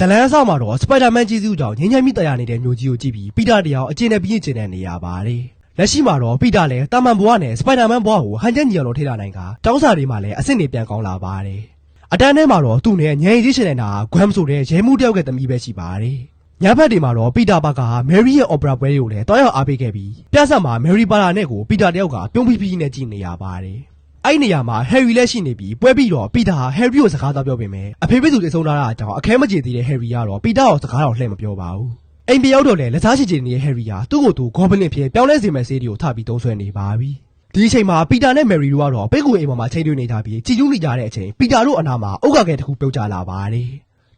ဇလန်းဆောက်မှာတော့စပိုက်ဒါမန်ကြီးစုကြောင့်ငင်းငယ်မိတရားနေတဲ့မျိုးကြီးကိုကြည့်ပြီးပီတာတယောက်အကျဉ်းနဲ့ပြင်းကျင်တဲ့နေရပါတယ်လက်ရှိမှာတော့ပီတာလည်းတာမန်ဘွားနဲ့စပိုက်ဒါမန်ဘွားကိုဟန်ချက်ညီအောင်လို့ထိလာနိုင်ကတောင်းစာတွေမှာလည်းအဆင့်တွေပြန်ကောင်းလာပါတယ်အတန်းထဲမှာတော့သူ့နဲ့ငယ်ကြီးရှင်နေတာဂွမ်ဆိုတဲ့ရဲမှုတယောက်ကတမီးပဲရှိပါတယ်ညဘက်တွေမှာတော့ပီတာပါကမယ်ရီရဲ့အော်ပရာပွဲတွေကိုလည်းတောင်းရောက်အားပေးခဲ့ပြီးပြဿနာမယ်ရီပါလာနဲ့ကိုပီတာတယောက်ကပြုံးပြီးပြီးနဲ့ကြည့်နေရပါတယ် အဲ့နေရာမှာဟယ်ရီလည်းရှိနေပြီးပွဲပြီးတော့ပီတာဟာဟယ်ရီကိုစကားတော့ပြောပေမဲ့အဖေဖေသူတွေဆုံးထားတာအကြောင်းအခဲမကြေသေးတဲ့ဟယ်ရီကတော့ပီတာကိုစကားတော့လှည့်မပြောပါဘူးအိမ်ပြောက်တော့လေလက်စားချေချေနေတဲ့ဟယ်ရီဟာသူ့ကိုယ်သူဂေါဘလင်ဖြစ်ပြောင်းလဲစေမဲ့ဆေးတွေကိုထပြီးသုံးဆွဲနေပါပြီဒီအချိန်မှာပီတာနဲ့မယ်ရီတို့ကတော့ပိတ်ကူအိမ်ပေါ်မှာချိန်တွေ့နေကြပြီးကြည်ကျူးနေကြတဲ့အချိန်ပီတာတို့အနာမှာအုတ်ကကဲတစ်ခုပြုတ်ကျလာပါတယ်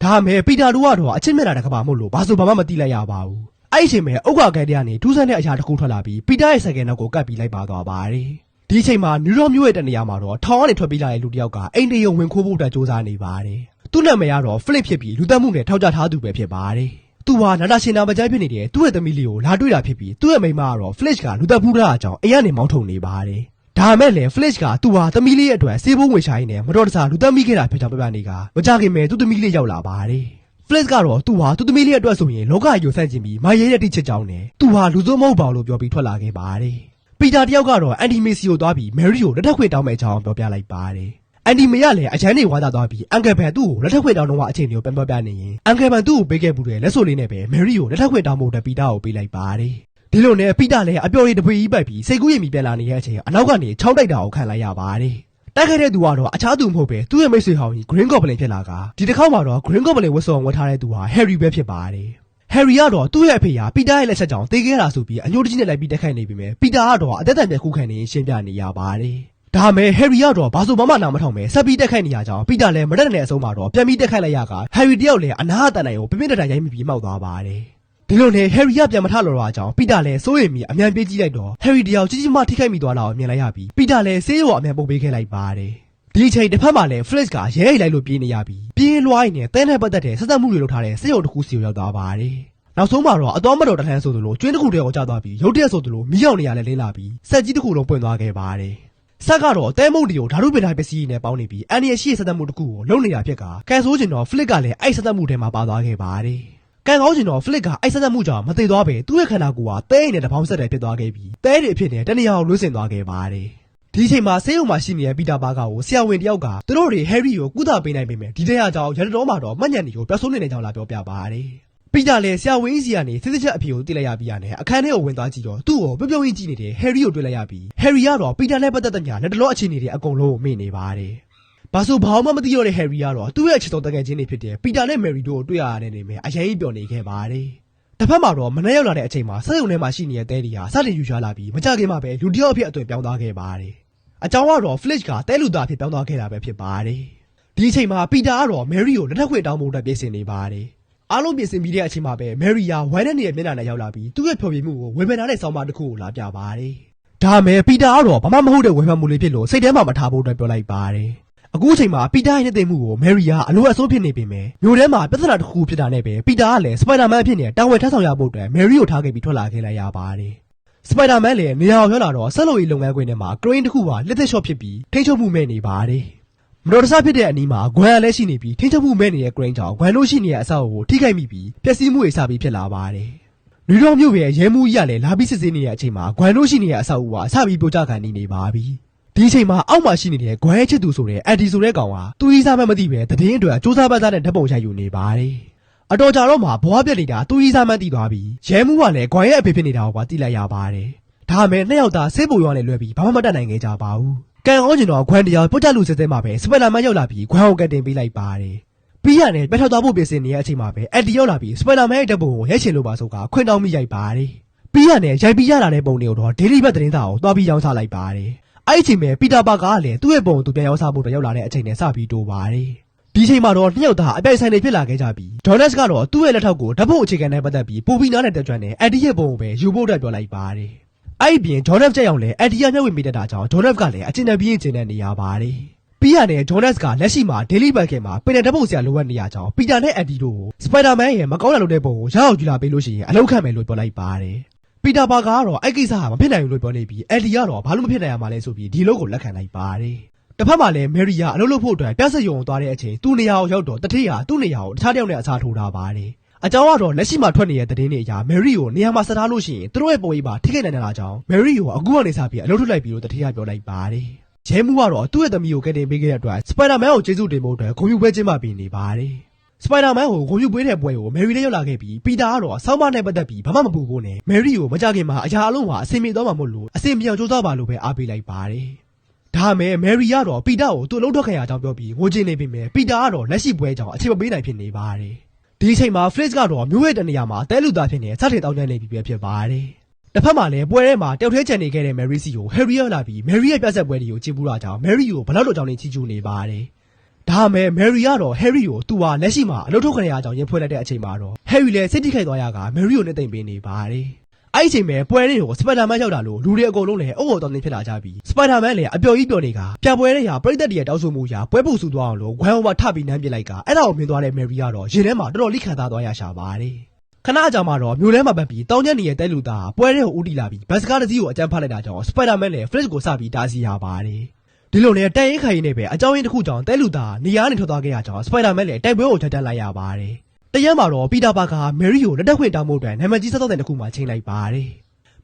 ဒါမဲ့ပီတာတို့ကတော့အချင်းမျက်နှာတစ်ခါမှမဟုတ်လို့ဘာဆိုဘာမှမသိလိုက်ရပါဘူးအဲ့ဒီအချိန်မှာအုတ်ကကဲတဲ့ကနေထူးဆန်းတဲ့အရာတစ်ခုထွက်လာပြီးပီတာရဲ့စကယ်နောက်ကိုကတ်ပြီးလိုက်ပါသွားပါတယ် ဒီအချိန်မှာနယူရောမျိုးရဲ့တနေရာမှာတော့ထောင်ကနေထွက်ပြေးလာတဲ့လူတစ်ယောက်ကအိမ်တရုံဝင်ခိုးဖို့အတွက်စ조사နေပါတယ်သူ့နာမည်ကတော့ဖလစ်ဖြစ်ပြီးလူသက်မှုနဲ့ထောက်ကြထားသူပဲဖြစ်ပါတယ်သူဟာနာတာရှင်နာမကြိုက်ဖြစ်နေတဲ့သူ့ရဲ့သမီးလေးကိုလာတွေ့တာဖြစ်ပြီးသူ့ရဲ့မိန်းမကတော့ Flash ကလူသက်ဖူးထားအကြောင်းအိမ်ကနေမောင်းထုတ်နေပါတယ်ဒါမဲ့လည်း Flash ကသူ့ဟာသမီးလေးရဲ့အတွက်စေးဘုံဝင်ရှာရင်းနဲ့မတော်တဆလူသက်မိခဲ့တာဖြစ်ကြောင်းပြပြနေကမကြခင်မဲ့သူ့သမီးလေးရောက်လာပါတယ် Flash ကတော့သူ့ဟာသူ့သမီးလေးအတွက်ဆိုရင်လောကကြီးကိုဆန့်ကျင်ပြီးမရဲတဲ့တိချစ်ကြောင်းနဲ့သူဟာလူစိုးမဟုတ်ပါဘူးလို့ပြောပြီးထွက်လာခဲ့ပါတယ် ပီတာတယောက်ကတော့အန်တီမေစီကိုသွားပြီးမယ်ရီကိုလက်ထပ်ခွေတောင်းမဲ့အကြောင်းပြောပြလိုက်ပါတယ်အန်တီမေကလည်းအချမ်းနေဝါသာသွားပြီးအန်ကယ်ဘန်သူ့ကိုလက်ထပ်ခွေတောင်းတော့အချိန်တွေကိုပြန်ပြောပြနေရင်အန်ကယ်ဘန်သူ့ကိုပေးခဲ့မှုတဲ့လက်ဆိုလေးနဲ့ပဲမယ်ရီကိုလက်ထပ်ခွေတောင်းဖို့အတွက်ပီတာကိုပေးလိုက်ပါတယ်ဒီလိုနဲ့ပီတာလည်းအပျော်ရည်တပွေကြီးပိုက်ပြီးစိတ်ကူးရင်မိပြန်လာနေတဲ့အချိန်အနောက်ကနေချောင်းတိုက်တာကိုခံလိုက်ရပါတယ်တိုက်ခိုက်တဲ့သူကတော့အခြားသူမဟုတ်ပဲသူ့ရဲ့မိတ်ဆွေဟောင်းကြီး Green Goblin ဖြစ်လာကဒီတစ်ခေါက်မှာတော့ Green Goblin ဝတ်စုံဝတ်ထားတဲ့သူဟာ Harry ပဲဖြစ်ပါတယ်။ Harry ကတော့သူ့ရဲ့အဖေဟာပီတာရဲ့လက်ချက်ကြောင့်တေးခဲ့တာဆိုပြီးအညိုတကြီးနဲ့လိုက်ပြီးတက်ခိုက်နေပြီမဲ့ပီတာကတော့အသက်တန်ပြခုခံနေရှင်းပြနေရပါတယ်။ဒါမဲ့ Harry ကတော့ဘာဆိုမှမနာမထောင်ပဲဆက်ပြီးတက်ခိုက်နေရကြောင်းပီတာလည်းမတက်တဲ့အဆုံးမှာတော့ပြန်ပြီးတက်ခိုက်လိုက်ရက Harry တယောက်လည်းအနာအတန်နိုင်ကိုပြပြတတရိုက်မိပြီးမှောက်သွားပါတယ်။ဒီလိုနဲ့ Harry ကပြန်မထလို့တော့အကြောင်းပီတာလည်းစိုးရိမ်ပြီးအမြန်ပြေးကြည့်လိုက်တော့ Harry တယောက်ကြီးကြီးမထိခိုက်မိသွားတာကိုမြင်လိုက်ရပြီးပီတာလည်းဆေးရောအမြန်ပုတ်ပေးခဲ့လိုက်ပါတယ်။ ဒီအချိန်တစ်ဖက်မှာလည်း Flash ကရဲအိတ်လိုက်လို့ပြေးနေရပြီးပြေးလွှားရင်တဲနဲ့ပတ်သက်တဲ့ဆက်သက်မှုတွေလုပ်ထားတဲ့စစ်ရုံတစ်ခုစီကိုရောက်သွားပါတယ်။နောက်ဆုံးမှာတော့အတော်မတော်တလှမ်းဆိုသလိုကျွင်းတစ်ခုတည်းကိုကျသွားပြီးရုတ်တရက်ဆိုသလိုမီးရောင်နေရလဲလင်းလာပြီးဆက်ကြီးတစ်ခုလုံးပွင့်သွားခဲ့ပါတယ်။ဆက်ကတော့တဲမုတ်တီကိုဓာတုပင်တိုင်းပစ္စည်းတွေနဲ့ပေါင်းနေပြီးအန်ရီရှိရဲ့ဆက်သက်မှုတစ်ခုကိုလုံနေတာဖြစ်ကကန်ဆိုးကျင်တော့ Flick ကလည်းအဲ့ဆက်သက်မှုထဲမှာပါသွားခဲ့ပါတယ်။ကန်ကောင်းကျင်တော့ Flick ကအဲ့ဆက်သက်မှုကြောင့်မသေးသွားပဲသူ့ရဲ့ခန္ဓာကိုယ်ကတဲအိမ်နဲ့တပေါင်းဆက်တယ်ဖြစ်သွားခဲ့ပြီးတဲတွေအဖြစ်နဲ့တနေရာကိုလွှင့်စင်သွားခဲ့ပါတယ်။ ဒီအချိန်မှာဆေးရုံမှာရှိနေတဲ့ပီတာပါကာကိုဆရာဝန်တယောက်ကသူတို့တွေဟယ်ရီကိုကုသပေးနိုင်ပေမဲ့ဒီတရားကြောင့်ရတတော်မှာတော့မှတ်ညံတွေကိုပြောဆိုးနေတဲ့ကြောင်းလာပြောပြပါတယ်။ပီတာလည်းဆရာဝန်ကြီးစီကနေစစ်စစ်ချက်အဖြေကိုသိလိုက်ရပြီးရတယ်အခန်းထဲကိုဝင်သွားကြည့်တော့သူ့ကိုပြုံးပြုံးကြီးကြည့်နေတဲ့ဟယ်ရီကိုတွေ့လိုက်ရပြီးဟယ်ရီကတော့ပီတာနဲ့ပတ်သက်တဲ့ညာလက်တလောအခြေအနေတွေအကုန်လုံးကိုမေ့နေပါတယ်။ဘာဆိုဘာမှမသိတော့တဲ့ဟယ်ရီကတော့သူ့ရဲ့အချစ်တော်တကယ်ချင်းတွေဖြစ်တဲ့ပီတာနဲ့မယ်ရီတို့ကိုတွေ့ရတဲ့နေ में အရင်ပျော်နေခဲ့ပါတယ်။တစ်ဖက်မှာတော့မနေ့ရောက်လာတဲ့အချိန်မှာစက်ရုံထဲမှာရှိနေတဲ့တဲဒီဟာစတင်ယူရှာလာပြီးမကြခင်မှာပဲလူတစ်ယောက်အဖြစ်အသွင်ပြောင်းသွားခဲ့ပါတယ်။ အကြောင်းကတော့ Flash ကတဲလူသားဖြစ်ပြောင်းသွားခဲ့တာပဲဖြစ်ပါတယ်။ဒီအချိန်မှာပီတာကတော့ Mary ကိုလက်ထပ်ခွင့်တောင်းဖို့အတွက်ပြင်ဆင်နေပါတယ်။အားလုံးပြင်ဆင်ပြီးတဲ့အချိန်မှာပဲ Mary ကဝိုင်းတဲ့နေရဲ့မျက်နှာနဲ့ရောက်လာပြီးသူ့ရဲ့ဖျော်ဖြေမှုကိုဝေဖန်ထားတဲ့ဆောင်းပါးတစ်ခုကိုလာပြပါတယ်။ဒါမဲ့ပီတာကတော့ဘာမှမဟုတ်တဲ့ဝေဖန်မှုလေးဖြစ်လို့စိတ်ထဲမှာမထားဖို့အတွက်ပြောလိုက်ပါတယ်။အခုအချိန်မှာပီတာရဲ့နေတဲ့မှုကို Mary ကအလိုအဆိုးဖြစ်နေပေမဲ့မျိုးထဲမှာပြဿနာတစ်ခုဖြစ်တာနဲ့ပဲပီတာကလည်း Spider-Man အဖြစ်နဲ့တာဝန်ထမ်းဆောင်ရဖို့အတွက် Mary ကိုထားခဲ့ပြီးထွက်လာခဲ့လိုက်ရပါတယ်။ စပိုက်ဒါမန်လည်းနေရာကိုရောက်လာတော့ဆက်လို့ရေးလုပ်ငန်းခွင်ထဲမှာဂရိန်းတစ်ခုဟာလက်သက်ရှော့ဖြစ်ပြီးထိန်းချုပ်မှုမဲ့နေပါတယ်။မတော်တဆဖြစ်တဲ့အနီးမှာဂွမ်ကလည်းရှိနေပြီးထိန်းချုပ်မှုမဲ့နေတဲ့ဂရိန်းကြောင့်ဂွမ်တို့ရှိနေတဲ့အဆောက်အဦကိုထိခိုက်မိပြီးပျက်စီးမှုတွေစပြီးဖြစ်လာပါတယ်။နယူးယောက်မြို့ရဲ့ရဲမှုကြီးကလည်းလာပြီးစစ်ဆေးနေတဲ့အချိန်မှာဂွမ်တို့ရှိနေတဲ့အဆောက်အဦဟာစပြီးပြိုကျခံနေနေပါပြီ။ဒီအချိန်မှာအောက်မှာရှိနေတဲ့ဂွမ်ရဲ့ချစ်သူဆိုတဲ့အက်ဒီဆိုတဲ့ကောင်ဟာသူ့ကြီးစားမှမသိပဲသတင်းအတွက်စူးစမ်းပတ်သားတဲ့ဓာတ်ပုံရိုက်ယူနေပါတယ်။ အတော်ကြာတော့မှဘွားပြက်နေတာသူကြီးစားမှန်းတည်သွားပြီးရဲမှုကလည်းဂွမ်ရဲ့အဖေဖြစ်နေတာကိုပါသိလိုက်ရပါတယ်။ဒါမဲ့နှစ်ယောက်သားဆေးပူရွာနဲ့လွဲပြီးဘာမှမတတ်နိုင်ခဲ့ကြပါဘူး။ကန်ကောင်းကျင်တော့ဂွမ်တရားပုတ်တက်လူစစ်စစ်မှာပဲစပယ်လာမန်ရောက်လာပြီးဂွမ်ကိုကတ်တင်ပေးလိုက်ပါတယ်။ပြီးရနဲ့ပြတ်ထောက်သွားဖို့ပြင်ဆင်နေတဲ့အချိန်မှာပဲအက်ဒီရောက်လာပြီးစပယ်လာမန်ရဲ့ဓာတ်ပုံကိုရိုက်ချင်လို့ပါဆိုကခွင့်တောင်းပြီးရိုက်ပါတယ်။ပြီးရနဲ့ရိုက်ပြီးရလာတဲ့ပုံတွေကိုတော့ဒေးလီဘတ်သတင်းစာကိုတွားပြီးရောင်းချလိုက်ပါတယ်။အဲ့ဒီအချိန်မှာပီတာပါကလည်းသူ့ရဲ့ပုံကိုသူပြန်ရောင်းချဖို့အတွက်ရောက်လာတဲ့အချိန်နဲ့စပြီးတိုးပါတယ်။ ဒီချိန်မှာတော့နှစ်ယောက်သားအပြိုင်ဆိုင်တွေဖြစ်လာခဲ့ကြပြီးဒေါ်နက်စ်ကတော့သူ့ရဲ့လက်ထောက်ကိုဓာတ်ပုံအခြေခံနဲ့ပတ်သက်ပြီးပူပြီးနားနဲ့တက်ကြွနဲ့အက်ဒီရဲ့ပုံကိုပဲယူဖို့အတွက်ပြောလိုက်ပါတယ်။အဲ့ဒီပြင်ဂျော်နက်စ်ကြက်အောင်လည်းအက်ဒီကမျှဝေမိတတ်တာကြောင့်ဂျော်နက်စ်ကလည်းအကျဉ်းနဲ့ပြင်းကျင်တဲ့နေရပါတယ်။ပြီးရတယ်ဂျော်နက်စ်ကလက်ရှိမှာဒေးလီဘတ်ကင်မှာပင်တဲ့ဓာတ်ပုံဆရာလိုအပ်နေရကြောင်းပီတာနဲ့အက်ဒီတို့ကိုစပိုင်ဒါမန်ရဲ့မကောင်းတဲ့လုပ်တဲ့ပုံကိုရအောင်ယူလာပေးလို့ရှိရင်အလောက်ခံမယ်လို့ပြောလိုက်ပါတယ်။ပီတာပါကတော့အဲ့ကိစ္စဟာမဖြစ်နိုင်ဘူးလို့ပြောနေပြီးအက်ဒီကတော့ဘာလို့မဖြစ်နိုင်ရမှာလဲဆိုပြီးဒီလိုကိုလက်ခံလိုက်ပါတယ်။ တစ်ဖက်မှာလည်းမယ်ရီယာအလုပ်လုပ်ဖို့အတွက်ပြဿရုံသွားတဲ့အချိန်သူ့နေရာကိုရောက်တော့တတိယသူ့နေရာကိုတခြားတစ်ယောက်နဲ့အစားထိုးထားပါတယ်အကြောင်းကတော့လက်ရှိမှာထွက်နေတဲ့သတင်းတွေအရမယ်ရီကိုနေရာမှာဆက်ထားလို့ရှိရင်သူတို့ရဲ့ပုံရိပ်ပါထိခိုက်နိုင်တာကြောင့်မယ်ရီကိုအခုကနေစပြီးအလုပ်ထုတ်လိုက်ပြီးလို့တတိယပြောလိုက်ပါတယ်ရဲမှုကတော့သူ့ရဲ့သမီးကိုကယ်တင်ပေးခဲ့တဲ့အတွက်စပိုင်ဒါမန်ကိုကျေးဇူးတင်ဖို့အတွက်ဂုဏ်ပြုပွဲကျင်းပပေးနေပါတယ်စပိုင်ဒါမန်ကိုဂုဏ်ပြုပေးတဲ့ပွဲကိုမယ်ရီလည်းရောက်လာခဲ့ပြီးပီတာကတော့ဆောင်းမနဲ့ပတ်သက်ပြီးဘာမှမပူဖို့နဲ့မယ်ရီကိုမကြခင်မှာအရာအလုံးဟာအစင်ပြေသွားမှာမို့လို့အစင်ပြောင်ကြိုးစားပါလို့ပဲအားပေးလိုက်ပါတယ် ဒါမဲ့မယ်ရီကတော့ပီတာကိုသူ့အလုပ်ထွက်ခံရကြောင်းပြောပြီးငိုချင်နေပြီမဲ့ပီတာကတော့လက်ရှိပွဲကြောင့်အချိန်မပေးနိုင်ဖြစ်နေပါတယ်ဒီအချိန်မှာ Flick ကတော့မျိုးရဲ့တနေရာမှာတဲလူသားဖြစ်နေစတင်တောင်းကျနေပြီပဲဖြစ်ပါတယ်တစ်ဖက်မှာလည်းပွဲထဲမှာတယောက်တည်းချန်နေခဲ့တဲ့ Mary C ကို Harry ရောက်လာပြီး Mary ရဲ့ပြဿနာပွဲတွေကိုကြည့်ပူတာကြောင့် Mary ကိုဘယ်လောက်တော့ကြောင်းနေချီးကျူးနေပါတယ်ဒါမဲ့ Mary ကတော့ Harry ကိုသူဟာလက်ရှိမှာအလုပ်ထုတ်ခံရကြောင်းရင်ဖွင့်လိုက်တဲ့အချိန်မှာတော့ Harry လည်းစိတ်ထိခိုက်သွားရက Mary ကိုနေသိမ့်ပေးနေပါတယ် အဲ့ဒီအချိန်မှာပွဲလေးကိုစပိုင်ဒါမန်ရောက်လာလို့လူတွေအကုန်လုံးလည်းအုပ်အုပ်တောင်းနေဖြစ်လာကြပြီးစပိုင်ဒါမန်လည်းအပျော်ကြီးပျော်နေကပြပွဲတဲ့ရာပြိသက်တည်းရဲ့တောက်ဆိုမှုရာပွဲပုတ်ဆူသွားအောင်လို့ဝမ်အိုဘာထပ်ပြီးနမ်းပစ်လိုက်ကအဲ့ဒါကိုမြင်သွားတဲ့ Mary ကတော့ရင်ထဲမှာတော်တော်လိခံစားသွားရရှာပါတယ်ခဏအကြာမှာတော့မြို့ထဲမှာပတ်ပြီးတောင်းကျက်နေတဲ့တဲလူသားပွဲတဲ့ကိုဦးတီလာပြီးဘတ်စကားတစ်စီးကိုအကြမ်းဖတ်လိုက်တာကြောင့်စပိုင်ဒါမန်လည်း Flash ကိုစပြီးတားဆီးရပါတယ်ဒီလိုနဲ့တိုင်ရင်ခိုင်ရင်နဲ့ပဲအကြောင်းရင်းတစ်ခုကြောင့်တဲလူသားနေရာနဲ့ထွက်သွားခဲ့ရကြောင်းစပိုင်ဒါမန်လည်းတိုက်ပွဲကိုထပ်တက်လိုက်ရပါတယ် တရက်မှာတော့ပီတာပါကမယ်ရီကိုလက်တက်ခွင့်တောင်းဖို့အတွက်နာမည်ကြီးစောစောတဲ့တစ်ခုမှချိန်လိုက်ပါတယ်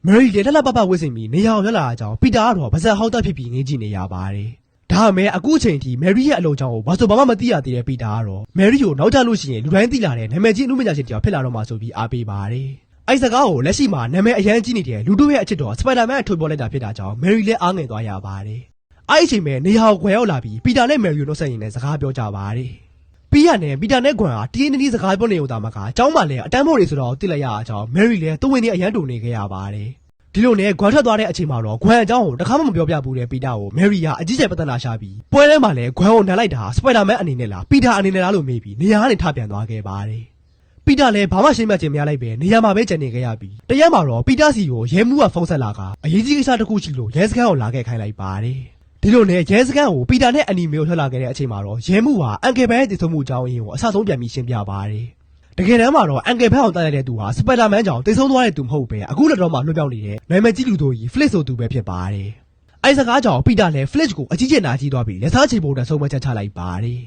မယ်ရီလည်းလက်လက်ပပဝစ်စင်ပြီးနေရာကိုရောက်လာတာကြောင့်ပီတာကတော့ဗဇက်ဟောက်တက်ဖြစ်ပြီးငေးကြည့်နေရပါတယ်ဒါမဲ့အခုအချိန်ထိမယ်ရီရဲ့အလုပ်ကြောင့်ကိုဘာဆိုဘာမှမသိရသေးတဲ့ပီတာကတော့မယ်ရီကိုနောက်ကျလို့ရှိရင်လူတိုင်းသိလာတဲ့နာမည်ကြီးအမှုမညာရှင်တယောက်ဖြစ်လာတော့မှဆိုပြီးအားပေးပါတယ်။အဲ့စကားကိုလက်ရှိမှာနာမည်အရန်ကြီးနေတဲ့လူတို့ရဲ့အချစ်တော်စပိုင်ဒါမန်ထုတ်ပေါ်လိုက်တာဖြစ်တာကြောင့်မယ်ရီလည်းအားငယ်သွားရပါတယ်။အဲ့ဒီအချိန်မှာနေရာကိုခွဲရောက်လာပြီးပီတာနဲ့မယ်ရီကိုနှုတ်ဆက်ရင်းနဲ့စကားပြောကြပါတယ်။ ပြီးရနဲ့ပီတာနဲ့ကွန်ဟာတင်းတင်းတင်းစကားပြောနေုံသာမကအเจ้าမလည်းအတန်းဖို့တွေဆိုတော့သိလိုက်ရအောင်ကြောင့်မယ်ရီလည်းသူ့ဝင်နေအရန်တူနေခဲ့ရပါတယ်။ဒီလိုနဲ့ဂွမ်ထွက်သွားတဲ့အချိန်မှာတော့ဂွမ်အကြောင်းကိုတခါမှမပြောပြဘူးတဲ့ပီတာကိုမယ်ရီကအကြီးကျယ်ပတ်သက်လာရှာပြီးပွဲထဲမှာလည်းဂွမ်ကိုနမ်းလိုက်တာစပိုင်ဒါမန်အနေနဲ့လားပီတာအနေနဲ့လားလို့မေးပြီးနေရာကနေထပြန်သွားခဲ့ပါတယ်ပီတာလည်းဘာမှရှင်းပြခြင်းမရလိုက်ပဲနေရာမှာပဲကျန်နေခဲ့ရပြီးတရက်မှာတော့ပီတာစီကိုရဲမှုကဖုန်းဆက်လာကအရေးကြီးကိစ္စတစ်ခုရှိလို့ရဲစခန်းကိုလာခဲ့ခိုင်းလိုက်ပါတယ် ဒီလိုနဲ့ရဲစခန်းကိုပီတာနဲ့အနီမေကိုထွက်လာခဲ့တဲ့အချိန်မှာတော့ရဲမှုဟာအန်ကယ်ဘဲရဲ့တည်ဆုံမှုအကြောင်းအရင်းကိုအဆဆုံးပြန်ပြီးရှင်းပြပါတယ်တကယ်တမ်းမှာတော့အန်ကယ်ဘက်အောင်တိုက်ရတဲ့သူဟာစပိုင်ဒါမန်ကြောင့်တိတ်ဆုံးသွားတဲ့သူမဟုတ်ပဲအခုလက်တော့မှလွှတ်ပြောင်းနေတဲ့နာမည်ကြီးလူတို့ကြီးဖလစ်ဆိုသူပဲဖြစ်ပါတယ်အဲစကားကြောင့်ပီတာလည်းဖလစ်ကိုအကြီးကျယ်နာကြီးသွားပြီးလက်စားချေဖို့အတွက်ဆုံးမချက်ချလိုက်ပါတယ်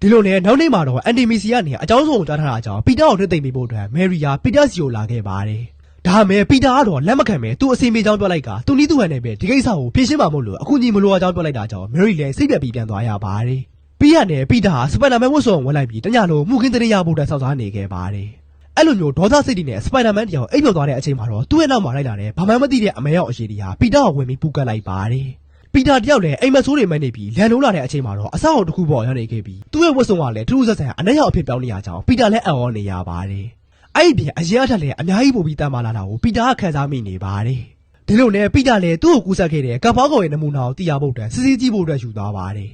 ဒီလိုနဲ့နောက်နေ့မှာတော့အန်တီမီစီကနေအကြောင်းဆုံးကိုကြားထားတာကြောင့်ပီတာကိုနှိမ့်သိမ့်ပေးဖို့အတွက်မယ်ရီယာပီတာစီကိုလာခဲ့ပါတယ် ဒါမဲ့ပီတာကတော့လက်မခံပဲသူ့အစီအမေကြောင်းပြောလိုက်ကသူနီးသူဟန်နဲ့ပဲဒီကိစ္စကိုဖြေရှင်းမှာမို့လို့အခုညီမလိုအကြောင်းပြောလိုက်တာကြောင့်မယ်ရီလည်းစိတ်ပြက်ပြီးပြန်သွားရပါတယ်ပြီးရနဲ့ပီတာဟာစပိုင်ဒါမန်ဝတ်စုံဝင်လိုက်ပြီးတညလုံးမှုခင်းတရေရဖို့အတွက်စောင့်စားနေခဲ့ပါတယ်အဲ့လိုမျိုးဒေါသစိတ်တွေနဲ့စပိုင်ဒါမန်တယောက်အိပ်ပျော်သွားတဲ့အချိန်မှာတော့သူ့ရဲ့နောက်မှာလိုက်လာတဲ့ဘာမှမသိတဲ့အမေရောက်အရှိတီဟာပီတာကိုဝင်ပြီးပူကတ်လိုက်ပါတယ်ပီတာတယောက်လည်းအိမ်မက်ဆိုးတွေမှနေပြီးလန်လုံးလာတဲ့အချိန်မှာတော့အဆောက်အအုံတစ်ခုပေါ်ရောက်နေခဲ့ပြီးသူ့ရဲ့ဝတ်စုံကလည်းထူးထူးဆန်းဆန်းအနက်ရောက်အဖြစ်ပြောင်းနေရကြောင်းပီတာလည်းအံ့ဩနေရပါတယ် အဲ့ဒီပြင်အရင်အထက်လည်းအများကြီးပို့ပြီးတန်မာလာတာကိုပီတာကခံစားမိနေပါတယ်ဒီလိုနဲ့ပီတာလည်းသူ့ကိုကူးဆက်ခဲ့တဲ့ကပ်ပေါင်းကောင်ရဲ့နမူနာကိုသိရဖို့အတွက်စစ်စစ်ကြည့်ဖို့အတွက်ယူသွားပါတယ်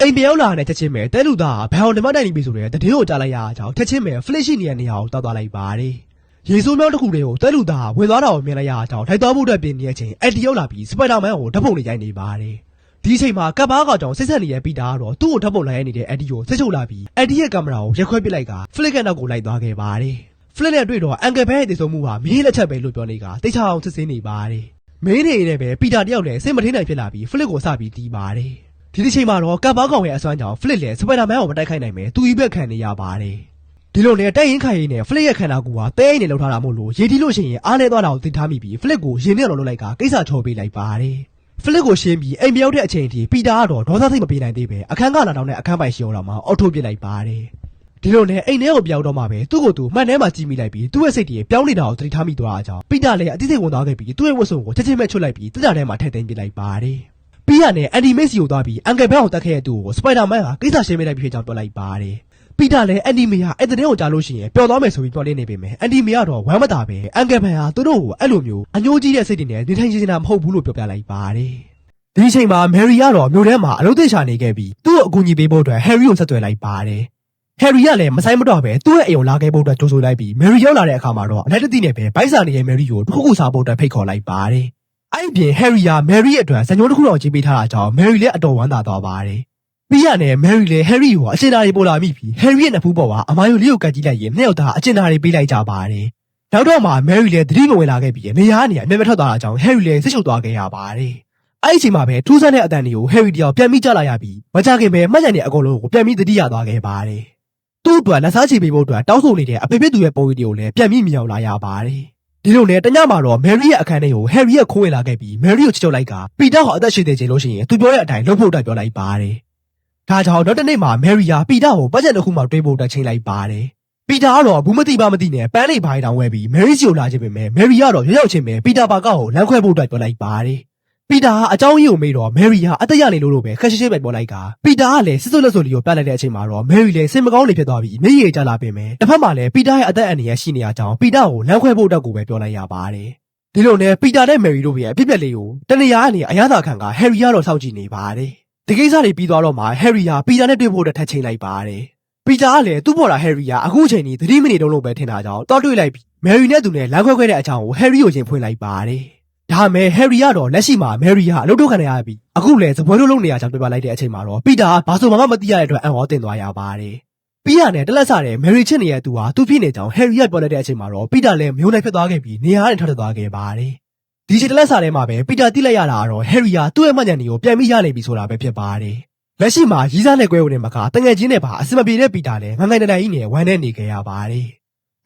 အိမ်ပြောင်းလာတဲ့ချက်ချင်းပဲတဲလူသားကဘန်အောင်ဓမ္မတိုင်နေပြီဆိုတဲ့တည်င်းကိုကြားလိုက်ရအောင်ချက်ချင်းပဲဖလစ်ရှိနေတဲ့နေရာကိုတောက်သွားလိုက်ပါတယ်ရေဆိုးမြောင်းတစ်ခုတည်းကိုတဲလူသားကဝင်သွားတာကိုမြင်လိုက်ရအောင်ထိုက်သွားဖို့အတွက်ပြင်နေတဲ့အချိန်အက်တီရောက်လာပြီးစပိုင်ဒါမန်ကိုဓာတ်ပုံတွေရိုက်နေပါတယ်ဒီအချိန်မှာကပ်ပါးကောင်ကြောင့်စိတ်ဆက်နေတဲ့ပီတာကတော့သူ့ကိုဓာတ်ပုံလိုက်ရနေတဲ့အက်တီကိုဆက်ချုပ်လာပြီးအက်တီရဲ့ကင်မရာကိုရက်ခွဲပစ်လိုက်ကဖလစ်ကနောက်ကိုလိုက်သွားခဲ့ပါတယ် ဖလစ်နဲ့တွေ့တော့အန်ကယ်ဘဲရဲ့တည်ဆုံမှုဟာမင်းလက်ချက်ပဲလို့ပြောနေကတိတ်ချအောင်စစ်ဆေးနေပါတယ်မင်းနေနေပဲပီတာတယောက်လည်းစိတ်မထင်းနိုင်ဖြစ်လာပြီးဖလစ်ကိုစပြီးတီးပါတယ်ဒီတစ်ချိန်မှာတော့ကပ်ပါးကောင်ရဲ့အစွမ်းကြောင့်ဖလစ်လည်းစပိုင်ဒါမန်ကိုမတိုက်ခိုက်နိုင်ပဲသူ့ဤဘက်ခံနေရပါတယ်ဒီလိုနဲ့တိုက်ရင်ခိုင်ရင်နဲ့ဖလစ်ရဲ့ခန္ဓာကိုယ်ဟာတဲအိမ်နဲ့လှုပ်ထားတာမို့လို့ရေတီလို့ရှိရင်အားနေသွားတာကိုသိထားမိပြီးဖလစ်ကိုရင်နဲ့လော်လို့လိုက်ကကိစ္စချော်ပေးလိုက်ပါတယ်ဖလစ်ကိုရှင်းပြီးအိမ်ပြောင်းတဲ့အချိန်ထိပီတာကတော့ဒေါသစိတ်မပြေနိုင်သေးပဲအခန်းကလာတော့နဲ့အခန်းပိုင်ရှော်တော်မှာအော်ထုတ်ပစ်လိုက်ပါတယ် ဒီလိုနဲ့အိမ်ထဲကိုပြောင်းတော့မှပဲသူ့ကိုယ်သူမှန်ထဲမှာကြည့်မိလိုက်ပြီးသူ့ရဲ့စိတ်တွေပြောင်းနေတာကိုသတိထားမိသွားတာကြောင့်ပီတာလည်းအတိတ်စိတ်ဝင်သွားခဲ့ပြီးသူ့ရဲ့ဝတ်စုံကိုချက်ချင်းပဲချွတ်လိုက်ပြီးတက်ကြထဲမှာထည့်သိမ်းပစ်လိုက်ပါတယ်ပြီးရနဲ့အန်ဒီမက်စီကိုသွားပြီးအန်ကယ်ဘက်ကိုတက်ခဲ့တဲ့သူကိုစပိုင်ဒါမန်ကကိစ္စရှင်းပေးလိုက်ပြီးဖြစ်ကြောင်းပြောလိုက်ပါတယ်ပီတာလည်းအန်ဒီမီဟာအဲ့တဲ့ကိုကြားလို့ရှိရင်ပျော်သွားမယ်ဆိုပြီးပြောနေနေပေမဲ့အန်ဒီမီကတော့ဝမ်းမသာပဲအန်ကယ်ဘန်ဟာသူတို့ကိုအဲ့လိုမျိုးအညိုးကြီးတဲ့စိတ်တွေနဲ့နေထိုင်နေတာမဟုတ်ဘူးလို့ပြောပြလိုက်ပါတယ်ဒီအချိန်မှာမယ်ရီကတော့မြို့ထဲမှာအလုပ်သစ်ရှာနေခဲ့ပြီးသူ့ကိုအကူအညီပေးဖို့အတွက်ဟယ်ရီကိုဆက်သွယ်လိုက်ပါတယ် ဟယ်ရီကလည်းမဆိုင်မတော့ပဲသူ့ရဲ့အိမ်ကိုလာခဲ့ဖို့အတွက်ကြိုးဆိုလိုက်ပြီးမယ်ရီရောက်လာတဲ့အခါမှာတော့အလက်တတိနဲ့ပဲဘိုက်စာနေတဲ့မယ်ရီကိုတစ်ခုခုစားဖို့အတွက်ဖိတ်ခေါ်လိုက်ပါတယ်အဲ့ဒီပြင်ဟယ်ရီကမယ်ရီအတွက်ဇညိုးတစ်ခုတော့ကြီးပေးထားတာကြောင့်မယ်ရီလည်းအတော်ဝမ်းသာသွားပါတယ်ပြီးရနဲ့မယ်ရီလည်းဟယ်ရီကိုအကျဉ်းသားတွေပို့လာမိပြီးဟယ်ရီရဲ့နဖူးပေါ်ကအမာယိုလေးကိုကတ်ကြည့်လိုက်ရင်နှစ်ယောက်သားအကျဉ်းသားတွေပေးလိုက်ကြပါတယ်နောက်တော့မှမယ်ရီလည်းသတိမဝင်လာခဲ့ပြီးနေရာကနေအမြဲမထွက်သွားတာကြောင့်ဟယ်ရီလည်းစိတ်ချုပ်သွားခဲ့ရပါတယ်အဲ့ဒီအချိန်မှာပဲထူးဆန်းတဲ့အတန်တွေကိုဟယ်ရီတယောက်ပြန်ပြီးကြားလာရပြီးမကြခင်ပဲမှတ်ဉာဏ်တွေအကုန်လုံးကိုပြန်ပြီးသတိရသွားခဲ့ပါတယ်။ သူ့အတွက်လက်စားချေပေးဖို့အတွက်တောင်းဆိုနေတဲ့အဖေဖေသူရဲ့ပုံရိပ်တွေကိုလည်းပြန်ပြီးမြင်အောင်လာရပါတယ်။ဒီလိုနဲ့တညမှာတော့မယ်ရီရဲ့အခန်းထဲကိုဟယ်ရီရဲ့ခိုးဝင်လာခဲ့ပြီးမယ်ရီကိုချစ်ချုပ်လိုက်ကပီတာဟောအသက်ရှင်နေချိန်လို့ရှိရင်သူပြောတဲ့အတိုင်းလုပ်ဖို့အတွက်ပြောလိုက်ပါတယ်။ဒါကြောင့်နောက်တစ်နေ့မှာမယ်ရီယာပီတာကိုပတ်ချက်တစ်ခုမှတွေးဖို့အတွက်ချိန်လိုက်ပါတယ်။ပီတာကတော့ဘူးမတိပါမတိနဲ့ပန်းလေးပိုင်းတောင်ဝဲပြီးမယ်ရီစီကိုလာခြင်းပဲမယ်ရီကတော့ရောက်ရောက်ချင်းပဲပီတာပါကောက်ကိုလမ်းခွဲဖို့အတွက်ပြောလိုက်ပါတယ် ပီတာကအကြောင်းရင်းကိုမေးတော့မယ်ရီကအသက်ရနေလို့လို့ပဲခက်ရှိရှိပဲပြောလိုက်ကပီတာကလည်းစစ်စွတ်လက်စွပ်လေးကိုပြလိုက်တဲ့အချိန်မှာတော့မယ်ရီလည်းစင်မကောင်းလေးဖြစ်သွားပြီးမျက်ရည်ကျလာပြင်မယ်တစ်ဖက်မှာလည်းပီတာရဲ့အသက်အန္တရာယ်ရှိနေရကြောင်းပီတာကိုလမ်းခွဲဖို့အတွက်ကိုပဲပြောလိုက်ရပါတယ်ဒီလိုနဲ့ပီတာနဲ့မယ်ရီတို့ရဲ့အဖြစ်အပျက်လေးကိုတနေရာကနေအရသာခံကဟယ်ရီကတော့စောင့်ကြည့်နေပါတယ်ဒီကိစ္စတွေပြီးသွားတော့မှဟယ်ရီကပီတာနဲ့တွေ့ဖို့အတွက်ထပ်ချိန်လိုက်ပါတယ်ပီတာကလည်းသူ့ပေါ်တာဟယ်ရီကအခုချိန်ကြီးသတိမနေတော့လို့ပဲထင်တာကြောင့်တောက်တွေ့လိုက်ပြီးမယ်ရီနဲ့သူနဲ့လမ်းခွဲခွဲတဲ့အကြောင်းကိုဟယ်ရီကိုရင်ဖွင့်လိုက်ပါတယ်။ ဒါမဲ့ဟယ်ရီကတော့လက်ရှိမှာမယ်ရီကအလုပ်ထုတ်ခံရပြီးအခုလည်းစပွဲလို့လုပ်နေရကြောင်းပြောပြလိုက်တဲ့အချိန်မှာတော့ပီတာကဘာဆိုမှမသိရတဲ့အတွက်အံ့ဩတင်သွားရပါတယ်။ပီယာနဲ့တက်လက်ဆတဲ့မယ်ရီချစ်နေတဲ့သူဟာသူဖြစ်နေကြောင်းဟယ်ရီကပြောလိုက်တဲ့အချိန်မှာတော့ပီတာလည်းမျိုးနဲ့ဖြစ်သွားခဲ့ပြီးနေရာကနေထွက်သွားခဲ့ပါတယ်။ဒီချိန်တက်လက်ဆထဲမှာပဲပီတာတိလိုက်ရတာကတော့ဟယ်ရီကသူ့ရဲ့မှတ်ဉာဏ်တွေကိုပြန်ပြီးရနေပြီဆိုတာပဲဖြစ်ပါတယ်။လက်ရှိမှာရီးစားနဲ့ကွဲဝင်နေမှာကတငယ်ချင်းနဲ့ပါအစမပြေတဲ့ပီတာလည်းငငယ်တနိုင်ကြီးနဲ့ဝမ်းနဲ့နေခဲ့ရပါတယ်။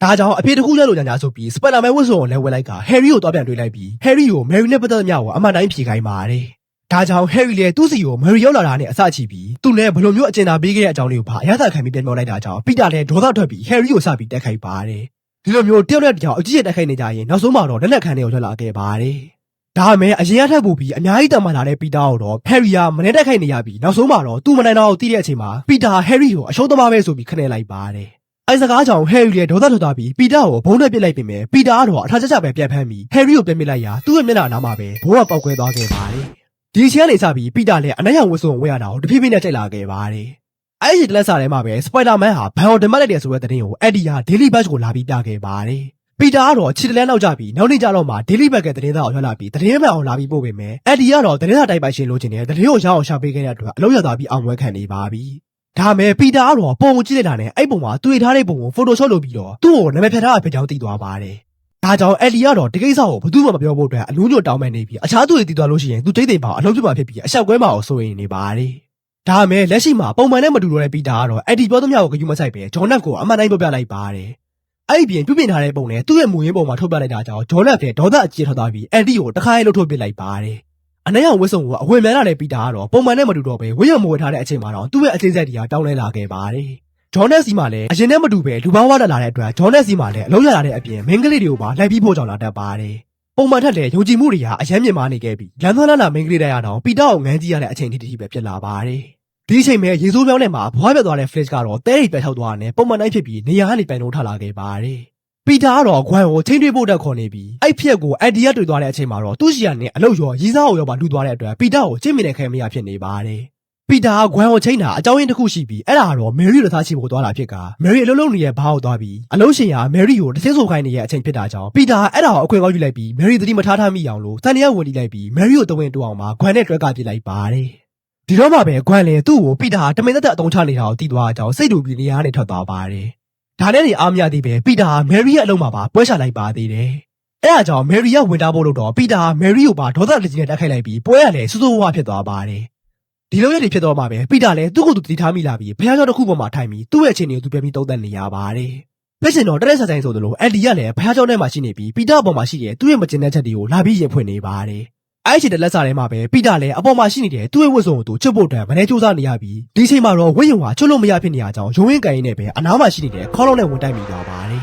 ဒါကြောင့်အဖေတစ်ခုရလို့ညာညာဆိုပြီးစပက်တာမဲဝတ်စုံကိုလဲဝဲလိုက်ကဟယ်ရီကိုတော့ပြန်တွေးလိုက်ပြီးဟယ်ရီကိုမယ်ရီနဲ့ပတ်သက်သမျှကိုအမှန်တိုင်းဖြေခိုင်းပါတယ်။ဒါကြောင့်ဟယ်ရီလည်းသူ့စီကိုမယ်ရီရောက်လာတာနဲ့အစချီပြီးသူ့နဲ့ဘယ်လိုမျိုးအကျဉ်းသာပေးခဲ့တဲ့အကြောင်းလေးကိုပါအရသာခံပြီးပြန်ပြောလိုက်တာကြောင့်ပီတာလည်းဒေါသထွက်ပြီးဟယ်ရီကိုစပြီးတက်ခိုက်ပါတယ်။ဒီလိုမျိုးတယောက်နဲ့တယောက်အကြည့်ရတက်ခိုက်နေကြရင်နောက်ဆုံးမှာတော့လက်လက်ခံတွေကိုထွက်လာခဲ့ပါတယ်။ဒါမဲ့အရင်ကထပ်ပူပြီးအများကြီးတန်မာလာတဲ့ပီတာကိုတော့ဟယ်ရီယာမနေတက်ခိုက်နေရပြီးနောက်ဆုံးမှာတော့သူ့မနိုင်တော့တီးတဲ့အချိန်မှာပီတာဟယ်ရီကိုအရှုံးသမားပဲဆိုပြီးခနဲ့လိုက်ပါတယ်။ အဲစကားကြောင့်ဟယ်ရီရဲ့ဒေါသထွက်သွားပြီးပီတာကိုဘုံနဲ့ပစ်လိုက်ပေမဲ့ပီတာကတော့အထာချက်ချက်ပဲပြန်ဖမ်းပြီးဟယ်ရီကိုပြန်ပစ်လိုက်ရာသူ့ရဲ့မျက်နှာနားမှာပဲဘိုးကပောက်ကွဲသွားခဲ့ပါတယ်။ဒီအချိန်ကနေစပြီးပီတာလည်းအနက်ရောင်ဝတ်စုံဝတ်ရတာကိုတဖြည်းဖြည်းနဲ့ကြိုက်လာခဲ့ပါတယ်။အဲ့ဒီတလက်စာထဲမှာပဲစပိုင်ဒါမန်ဟာဘန်အောင်တင်မတ်လိုက်တယ်ဆိုတဲ့သတင်းကိုအက်ဒီယာဒေးလီဘတ်ကိုလာပြီးပြခဲ့ပါတယ်။ပီတာကတော့ခြေတလဲနောက်ကျပြီးနောက်နေ့ကျတော့မှဒေးလီဘက်ကသတင်းသားကိုထွက်လာပြီးသတင်းမှန်အောင်လာပြီးပို့ပေးမယ်။အက်ဒီကတော့သတင်းသားတိုက်ပိုက်ရှင်လို့ချင်တယ်သတင်းကိုရအောင်ရှာပေးခဲ့တဲ့အတွက်အလုပ်ရသွားပြီးအောင်ပွဲခံနေပါပြီ။ ဒါမဲ့ပီတာကတော့ပုံကိုကြည့်လိုက်တာနဲ့အဲ့ပုံမှာတွေ့ထားတဲ့ပုံကို Photoshop လုပ်ပြီးတော့သူ့ကိုနာမည်ဖြတ်ထားတာဖြစ်ကြောင်းသိသွားပါတယ်။ဒါကြောင့်အက်ဒီကတော့ဒီကိစ္စကိုဘယ်သူမှမပြောဖို့အတွက်အလုံးညွတ်တောင်းပန်နေပြီးအခြားသူတွေသိသွားလို့ရှိရင်သူကျိတ်သိမ်ပါအလုံးပြမှာဖြစ်ပြီးအဆက်ကွဲမှာကိုစိုးရိမ်နေပါတယ်။ဒါမဲ့လက်ရှိမှာပုံမှန်နဲ့မတူတော့တဲ့ပီတာကတော့အက်ဒီပြောသမျှကိုဂရုမစိုက်ပဲဂျော်နက်ကိုအမှန်တိုင်းပြောပြလိုက်ပါတယ်။အဲ့ဒီပြင်ပြုပြင်ထားတဲ့ပုံနဲ့သူ့ရဲ့မူရင်းပုံမှာထုတ်ပြလိုက်တာကြောင့်ဂျော်နက်တဲ့ဒေါသအကျဉ်းထွက်သွားပြီးအန်တီကိုတခါရဲလှုပ်ထုတ်ပစ်လိုက်ပါတယ်။ အနက်ရောင်ဝတ်စုံကိုအဝင်များလာတဲ့ပီတာကတော့ပုံမှန်နဲ့မတူတော့ပဲဝိရမဝတ်ထားတဲ့အချိန်မှာတော့သူ့ရဲ့အကျဉ်းဆက်တွေကတောင်းလဲလာခဲ့ပါတယ်။ဂျော်နက်စီမှာလည်းအရင်နဲ့မတူပဲလူပေါင်းဝါတက်လာတဲ့အတွက်ဂျော်နက်စီမှာလည်းအလုံးရလာတဲ့အပြင်မင်းကလေးတွေကိုပါလိုက်ပြီးဖို့ကြောင့်လာတတ်ပါတယ်။ပုံမှန်ထက်လည်းယုံကြည်မှုတွေဟာအယမ်းမြင့်မားနေခဲ့ပြီးလမ်းသွားလမ်းလာမင်းကလေးတွေရတော့ပီတာကိုငန်းကြည့်ရတဲ့အချိန်တိတိပဲဖြစ်လာပါတယ်။ဒီအချိန်မဲ့ရေစိုးပြောင်းထဲမှာဘွားပြတ်သွားတဲ့ Flash ကတော့တဲရိပ်ပြတ်ထောက်သွားတာနဲ့ပုံမှန်တိုင်းဖြစ်ပြီးနေရာကနေပြန်လို့ထလာခဲ့ပါတယ်။ ပီတာကတော့ဂွမ်ကိုချိန်တွေးဖို့တက်ခေါ်နေပြီးအဲ့ဖြစ်ကိုအက်ဒီယာတွေ့သွားတဲ့အချိန်မှာတော့သူ့ရှီယာနဲ့အလုတ်ရောရီးစားကိုရောပါလူသွားတဲ့အတွက်ပီတာကိုကြင့်မိတဲ့ခဲမရဖြစ်နေပါတယ်။ပီတာကဂွမ်ကိုချိန်တာအကြောင်းရင်းတစ်ခုရှိပြီးအဲ့ဒါကတော့မယ်ရီကိုလက်သားချီဖို့သွားတာဖြစ်ကမယ်ရီအလုံးလုံးနေတဲ့ဘားကိုသွားပြီးအလုံးရှင်ကမယ်ရီကိုတစ်စင်းဆိုခိုင်းနေတဲ့အချိန်ဖြစ်တာကြောင့်ပီတာကအဲ့ဒါကိုအခွင့်ကောက်ယူလိုက်ပြီးမယ်ရီသတိမထားထားမိအောင်လို့တန်ရဝင်တီးလိုက်ပြီးမယ်ရီကိုတဝင်းတူအောင်မှာဂွမ်နဲ့တွဲကပြစ်လိုက်ပါတယ်။ဒီတော့မှပဲဂွမ်လည်းသူ့ကိုပီတာဟာတမင်သက်သက်အတုံးချနေတာကိုသိသွားတဲ့အကြောင်းစိတ်တူပြီးနေရာကနေထွက်သွားပါတယ်။ ဒါနဲ့နေအားမရသေးပဲပီတာဟာမယ်ရီရဲ့အလုံးမှာပါပွဲချလိုက်ပါသေးတယ်။အဲဒါကြောင့်မယ်ရီကဝင်တာဖို့လို့တော့ပီတာဟာမယ်ရီကိုပါဒေါသလက်ကြီးနဲ့တိုက်ခိုက်လိုက်ပြီးပွဲကလည်းစူးစူးဝါးဝါဖြစ်သွားပါတယ်။ဒီလိုရည်ဖြစ်တော့မှပဲပီတာလည်းသူ့ကိုယ်သူတည်ထားမိလာပြီးဘုရားကျောင်းတစ်ခုပေါ်မှာထိုင်ပြီးသူ့ရဲ့အခြေအနေကိုသူပြန်ပြီးသုံးသပ်နေရပါတယ်။ပြည့်စင်တော့တရက်ဆက်ဆိုင်ဆိုသလိုအန်ဒီကလည်းဘုရားကျောင်းထဲမှာရှိနေပြီးပီတာအပေါ်မှာရှိတဲ့သူ့ရဲ့မကျင်တဲ့ချက်တွေကိုလာပြီးရင်ဖွင့်နေပါတယ်။ အဲ့ဒီအချိန်တက်လက်စားထဲမှာပဲပိတာလည်းအပေါ်မှာရှိနေတဲ့သူ့ရဲ့ဝတ်စုံကိုသူချွတ်ဖို့အတွက်မနေစူးစမ်းနေရပြီးဒီအချိန်မှာတော့ဝတ်ရုံကချွတ်လို့မရဖြစ်နေရကြောင်းရုံဝင်ကန်ရင်းနဲ့ပဲအနားမှာရှိနေတဲ့ခေါလုံးနဲ့ဝန်တိုက်မိသွားပါတယ်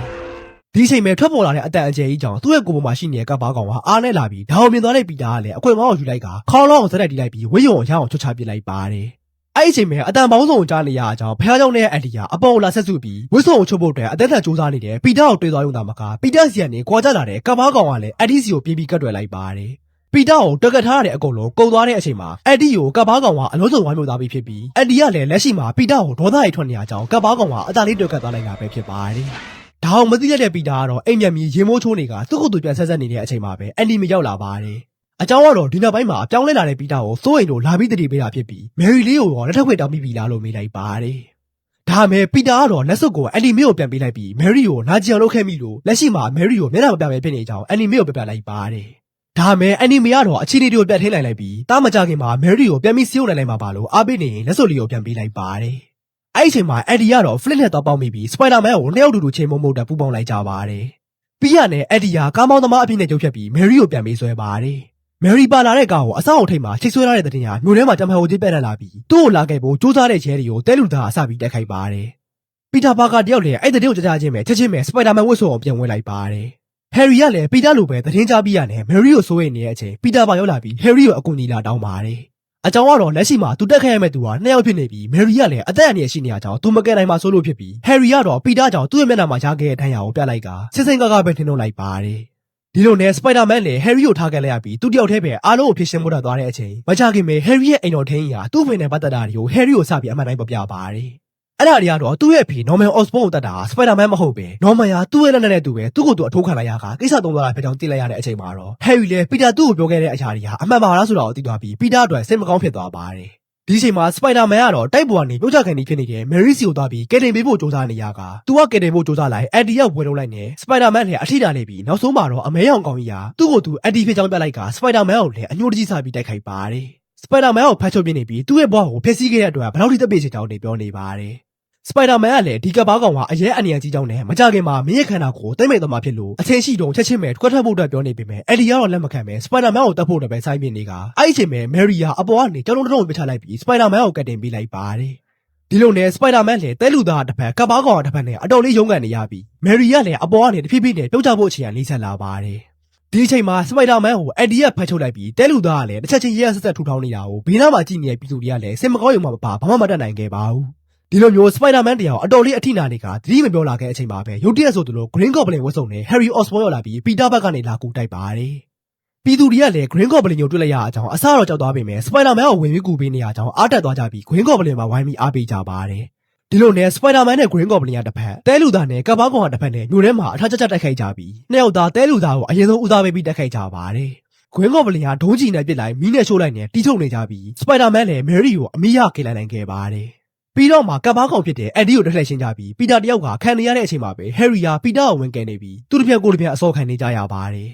ဒီအချိန်မှာထွက်ပေါ်လာတဲ့အတန်အကျယ်ကြီးကြောင့်သူ့ရဲ့ကိုယ်ပေါ်မှာရှိနေတဲ့ကပ်ပါကောင်ကအားနဲ့လာပြီးဒါအောင်မြင်သွားတဲ့ပိတာကလည်းအခွင့်အမောင်းကိုယူလိုက်ကခေါလုံးကိုဇက်တိုက်တီးလိုက်ပြီးဝတ်ရုံကိုရအောင်ချွတ်ချပစ်လိုက်ပါတယ်အဲ့ဒီအချိန်မှာအတန်ပေါင်းစုံကြားနေရအကြောင်းဖះကြောင့်နဲ့အန်တီယာအပေါ်လာဆက်စုပြီးဝစ်ဆုံကိုချုပ်ဖို့အတွက်အသက်ထံစူးစမ်းနေတယ်ပီတာကိုတွေ့သွားရုံသာမကပီတာစီကနေကြွားကြလာတဲ့ကဘာကောင်ကလည်းအန်တီစီကိုပြေးပြီးကတ်တွယ်လိုက်ပါတယ် ပီတာကိုတွက်ကတ်ထားရတဲ့အကုန်လုံးကုန်သွားတဲ့အချိန်မှာအန်တီကိုကပ္ပားကောင်ကအလုံးစုံဝိုင်းမြုပ်သွားပြီးဖြစ်ပြီးအန်တီကလည်းလက်ရှိမှာပီတာကိုဒေါသရိုက်ထွက်နေရကြောင်းကပ္ပားကောင်ကအသာလေးတွက်ကတ်သွားလိုက်တာပဲဖြစ်ပါတယ်ဒါအောင်မသိရတဲ့ပီတာကတော့အိမ်မြန်မီရေမိုးချိုးနေကသူ့ကိုယ်သူပြန်ဆက်ဆက်နေတဲ့အချိန်မှာပဲအန်တီမရောက်လာပါတယ်အကြောင်းကတော့ဒီနောက်ပိုင်းမှာပြောင်းလဲလာတဲ့ပီတာကိုစိုးရိမ်လို့လာပြီးတတိပေးတာဖြစ်ပြီးမယ်ရီလေးကိုတော့လက်ထပ်ခွေတောင်းပြီးပြီလားလို့မေးလိုက်ပါတယ်။ဒါမဲ့ပီတာကတော့လက်စွပ်ကိုအန်နီမေကိုပြန်ပေးလိုက်ပြီးမယ်ရီကိုနာကျင်အောင်လုပ်ခဲ့မိလို့လက်ရှိမှာမယ်ရီကိုမျက်နှာမပြပဲဖြစ်နေကြောင်းအန်နီမေကိုပြပြလိုက်ပါတယ် ဒါမဲ့အန်နီမီကတော့အခြေအနေတွေကိုပြတ်ထင်းလိုက်လိုက်ပြီးတားမကြခင်မှာမယ်ရီကိုပြန်ပြီးစီးုံနိုင်လိုက်မှာပါလို့အားပေးနေရင်လက်စွပ်လေးကိုပြန်ပေးလိုက်ပါတယ်။အဲ့ဒီအချိန်မှာအက်ဒီကတော့ဖလစ်နဲ့တော့ပေါက်မိပြီးစပိုင်ဒါမန်ကိုနှစ်ယောက်တူတူချင်းမုံမုံတက်ပူပေါင်းလိုက်ကြပါတယ်။ပြီးရနဲ့အက်ဒီကကားမောင်းသမားအဖြစ်နဲ့ကြုတ်ဖြတ်ပြီးမယ်ရီကိုပြန်ပေးဆွဲပါတယ်။မယ်ရီပါလာတဲ့ကားကိုအဆောက်အုံထိပ်မှာချိတ်ဆွဲထားတဲ့တဲ့တင်ဟာမြို့ထဲမှာတမန်ဟိုကြီးပြက်တက်လာပြီးသူ့ကိုလာခဲ့ဖို့စူးစမ်းတဲ့ချဲတွေကိုတဲလူသားအစပြီးတက်ခိုက်ပါတယ်။ပီတာပါကာတယောက်လည်းအဲ့တဲ့တင်ကိုကြားကြားချင်းပဲချက်ချင်းပဲစပိုင်ဒါမန်ဝတ်စုံအောင်ပြန်ဝင်လိုက်ပါတယ်။ ဟယ်ရီကလည်းပီတာလိုပဲသတင်းကြားပြီးရတယ်မယ်ရီကိုစိုးရိမ်နေတဲ့အချိန်ပီတာပါရောက်လာပြီးဟယ်ရီကိုအကူအညီလာတောင်းပါတယ်။အကြောင်းကတော့လက်ရှိမှာသူတက်ခဲ့ရမဲ့သူဟာနှစ်ယောက်ဖြစ်နေပြီးမယ်ရီကလည်းအသက်အန္တရာယ်ရှိနေရကြောင်းသူမကယ်နိုင်မှဆိုလို့ဖြစ်ပြီးဟယ်ရီကတော့ပီတာကြောင့်သူ့ရဲ့မျက်နှာမှာရခဲ့တဲ့ဒဏ်ရာကိုပြလိုက်ကစစ်စိမ်ကားကားပဲထင်ထုတ်လိုက်ပါတယ်။ဒီလိုနဲ့စပိုင်ဒါမန်လည်းဟယ်ရီကိုထားခဲ့လိုက်ရပြီးသူတယောက်တည်းပဲအားလုံးကိုဖြစ်ရှင်းဖို့တက်သွားတဲ့အချိန်မကြခင်ပဲဟယ်ရီရဲ့အိမ်တော်ထင်းကြီးဟာသူ့မိနဲ့ပတ်သက်တာတွေကိုဟယ်ရီကိုစပြီးအမှန်တိုင်းပြပြပါတယ်။ အဲ့ဒါတွေကတော့သူ့ရဲ့အဖေ Norman Osborn ကိုတတ်တာစပိုင်ဒါမန်မဟုတ်ပဲ Norman ဟာသူ့ရဲ့လက်နဲ့နဲ့သူပဲသူ့ကိုယ်သူအထိုးခံလိုက်ရတာကိစ္စသုံးသွားတာဖြစ်ကြောင်းသိလိုက်ရတဲ့အချိန်မှာတော့ Harry လည်း Peter သူ့ကိုပြောခဲ့တဲ့အရာတွေဟာအမှန်ပါလားဆိုတာကိုသိသွားပြီး Peter အတွက်စိတ်မကောင်းဖြစ်သွားပါတယ်ဒီအချိန်မှာ Spider-Man ကတော့တိုက်ပေါ်ကနေပြုတ်ချခံနေဖြစ်နေတဲ့ Mary စီကိုသွားပြီးကယ်တင်ပေးဖို့စူးစမ်းနေရကသူကကယ်တင်ဖို့စူးစမ်းလိုက် Eddie ကဝယ်လုံးလိုက်နေ Spider-Man လည်းအထိတာနေပြီးနောက်ဆုံးမှာတော့အမဲရောင်ကောင်ကြီးဟာသူ့ကိုသူ Eddie ဖြစ်ကြောင်းပြလိုက်က Spider-Man ကိုလည်းအညှိုးတကြီးစားပြီးတိုက်ခိုက်ပါတယ် Spider-Man ကိုဖတ်ချုပ်ပြနေပြီးသူ့ရဲ့ဘဝကိုဖျက်ဆီးခဲ့တဲ့အတွက်ဘယ်လောက်ထိတက်ပြေချင်ကြောင်းနေပြောနေပါတယ် စပိုင်ဒါမန်ကလည်းဒီကဘာကောင်ကအရင်အနေအကြီးကြောင်းနဲ့မကြခင်မှာမင်းရဲ့ခန္ဓာကိုတိတ်မိတ်သွားမှဖြစ်လို့အချင်းရှိတုံချက်ချင်းပဲထွက်ထွက်ဖို့အတွက်ပြောနေပေမဲ့အဲ့ဒီကတော့လက်မခံပဲစပိုင်ဒါမန်ကိုတတ်ဖို့အတွက်ပဲစိုင်းပြနေကအဲ့ဒီအချိန်ပဲမယ်ရီယာအပေါ်ကနေကြောင်းတုံးတုံးပြချလိုက်ပြီးစပိုင်ဒါမန်ကိုကတ်တင်ပေးလိုက်ပါတယ်ဒီလိုနဲ့စပိုင်ဒါမန်လည်းတဲလူသားတစ်ဖက်ကဘာကောင်ကတစ်ဖက်နဲ့အတော်လေးရုန်းကန်နေရပြီးမယ်ရီယာလည်းအပေါ်ကနေတဖြည်းဖြည်းနဲ့ပြုတ်ကျဖို့အခြေအနေလေးဆက်လာပါတယ်ဒီအချိန်မှာစပိုင်ဒါမန်ကိုအက်ဒီကဖတ်ထုတ်လိုက်ပြီးတဲလူသားကလည်းတစ်ချက်ချင်းရဲရဲဆက်ဆက်ထူထောင်နေတာကိုဘေးနားမှာကြည့်နေတဲ့ပြည်သူတွေကလည်းစင်မကောင်းရုံမှမပါဘာမှမတတ်နိုင်ခဲ့ပါဘူး ဒီလိုမျိုးစပိုင်ဒါမန်တရားကိုအတော်လေးအထိနာနေကသတိမပြောလာခဲ့အချိန်မှာပဲရုတ်တရက်ဆိုသလို Green Goblin ဝတ်စုံနဲ့ Harry Osborn ရောက်လာပြီးပီတာဘက်ကနေလာကူတိုက်ပါတယ်။ပြည်သူတွေကလည်း Green Goblin ကိုတွေ့လိုက်ရအကြောင်းအဆတော့ကြောက်သွားပေမဲ့ Spider-Man ကိုဝင်ပြီးကူပေးနေရကြောင်းအားတက်သွားကြပြီး Green Goblin မှာဝိုင်းပြီးအားပေးကြပါတယ်။ဒီလိုနဲ့ Spider-Man နဲ့ Green Goblin ကတစ်ဖက်တဲလူသားနဲ့ကပ္ပားကောင်ကတစ်ဖက်နဲ့မြို့ထဲမှာအထက်ကျကျတိုက်ခိုက်ကြပြီးနှစ်ယောက်သားတဲလူသားကိုအရင်ဆုံးဦးစားပေးပြီးတိုက်ခိုက်ကြပါတယ်။ Green Goblin ကဒုံးချီနဲ့ပစ်လိုက်မီးနဲ့ရှို့လိုက်နဲ့တီးထုတ်နေကြပြီး Spider-Man လည်း Mary ကိုအမိရခေလိုက်နိုင်ခဲ့ပါတယ်။ ပြီးတော့မှကပ်ပါကောင်ဖြစ်တဲ့အက်ဒီကိုတက်လှည့်ရှင်းကြပြီးပီတာတယောက်ကခံနေရတဲ့အချိန်မှာပဲဟယ်ရီယာပီတာကိုဝင်ကယ်နေပြီးသူတစ်ပြက်ကိုတစ်ပြက်အစောခံနေကြရပါတယ်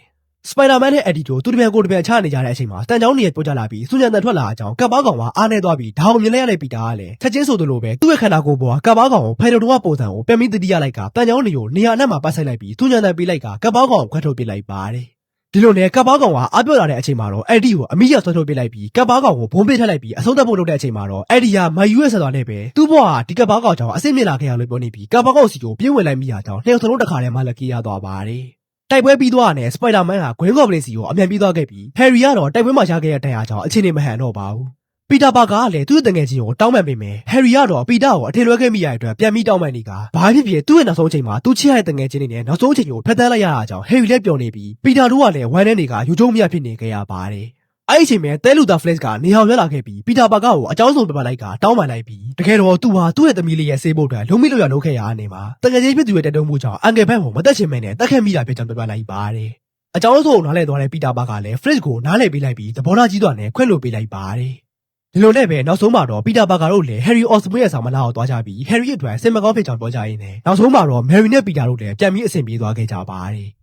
စပိုင်ဒါမန်နဲ့အက်ဒီတို့သူတစ်ပြက်ကိုတစ်ပြက်ချနေကြတဲ့အချိန်မှာတန်ချောင်းနေရပြောကြလာပြီးစူညံတန်ထွက်လာအကြောင်းကပ်ပါကောင်ကအားနေသွားပြီးဒါကိုမြင်လိုက်ရတဲ့ပီတာကလည်းချက်ချင်းဆိုသလိုပဲသူ့ရဲ့ခန္ဓာကိုယ်ပေါ်ကကပ်ပါကောင်ကိုဖယ်တိုတိုကပုံစံကိုပြန်ပြီးတတိယလိုက်ကတန်ချောင်းနေကိုနေရာအနှံ့မှာပတ်ဆိုင်လိုက်ပြီးစူညံတန်ပေးလိုက်ကကပ်ပါကောင်ကိုခွဲထုတ်ပစ်လိုက်ပါတယ် ဒီလိုနဲ့ကပ်ပါကောင်ကအပြော့လာတဲ့အချိန်မှာတော့အက်ဒီကိုအမိရဆွဲထုတ်ပစ်လိုက်ပြီးကပ်ပါကောင်ကိုဘုံပစ်ထက်လိုက်ပြီးအဆုံးသတ်ဖို့လုပ်တဲ့အချိန်မှာတော့အက်ဒီကမယူရဲ့ဆက်သွားနေပဲသူ့ဘဝကဒီကပ်ပါကောင်ကြောင့်အဆင်မြင့်လာခဲ့ရလို့ပြောနေပြီးကပ်ပါကောင်စီကိုပြေးဝင်လိုက်မိရကြောင်းနှစ်ယောက်စလုံးတစ်ခါတည်းမှလည်းကြေးရသွားပါတယ်တိုက်ပွဲပြီးသွားတဲ့စပိုင်ဒါမန်ကဂွင်းကော့ဘလင်စီကိုအမြန်ပြီးသွားခဲ့ပြီးဟယ်ရီကတော့တိုက်ပွဲမှာရခဲ့တဲ့တရားကြောင့်အခြေအနေမဟန်တော့ပါဘူး ပီတာပါကလည်းသူ့တငယ်ချင်းကိုတောင်းပန်ပေးမယ်ဟယ်ရီကတော့ပီတာကိုအထင်လွဲခဲ့မိရတဲ့အတွက်ပြန်ပြီးတောင်းပန်နေကဘာဖြစ်ဖြစ်သူ့ရဲ့နောက်ဆုံးအချိန်မှာသူ့ချစ်ရတဲ့တငယ်ချင်းတွေနဲ့နောက်ဆုံးအချိန်ကိုဖျက်ဆီးလိုက်ရတာကြောင့်ဟယ်ရီလည်းပျော်နေပြီးပီတာတို့ကလည်းဝမ်းထဲနေကယူကျုံမြဖြစ်နေခဲ့ရပါတယ်အဲ့ဒီအချိန်မှာတဲလူတာဖလက်ကနေဟောင်ရက်လာခဲ့ပြီးပီတာပါကကိုအကြောင်းစုံပြပလိုက်ကတောင်းပန်လိုက်ပြီးတကယ်တော့သူဟာသူ့ရဲ့သမီးလေးရဲ့ဆေးဖို့အတွက်လုံးမိလို့ရလုပ်ခဲ့ရတဲ့နေမှာတကယ်ကြီးဖြစ်သူရဲ့တက်တုံးမှုကြောင့်အန်ကယ်ဘက်ကိုမတက်ချင်မဲနဲ့တက်ခဲ့မိတာဖြစ်ကြောင်းပြပလိုက်ပါတယ်အကြောင်းစုံနားလဲသွားတဲ့ပီတာပါကလည်း Fritz ကိုနားလဲပေးလိုက်ပြီးသဘောထားကြီးစွာနဲ့ခွင့်လွှတ်ပေးလိုက်ပါတယ် ဒီလိုနဲ့ပဲနောက်ဆုံးမှာတော့ပီတာပါကာတို့လည်း Harry Osborn ရဲ့ဆောင်မလာကိုသွားကြပြီး Harry အတွက်စင်မကောင်းဖြစ်ကြောင်းပြောကြရင်းနဲ့နောက်ဆုံးမှာတော့ Mary နဲ့ပီတာတို့လည်းပြန်ပြီးအဆင်ပြေသွားခဲ့ကြပါတယ်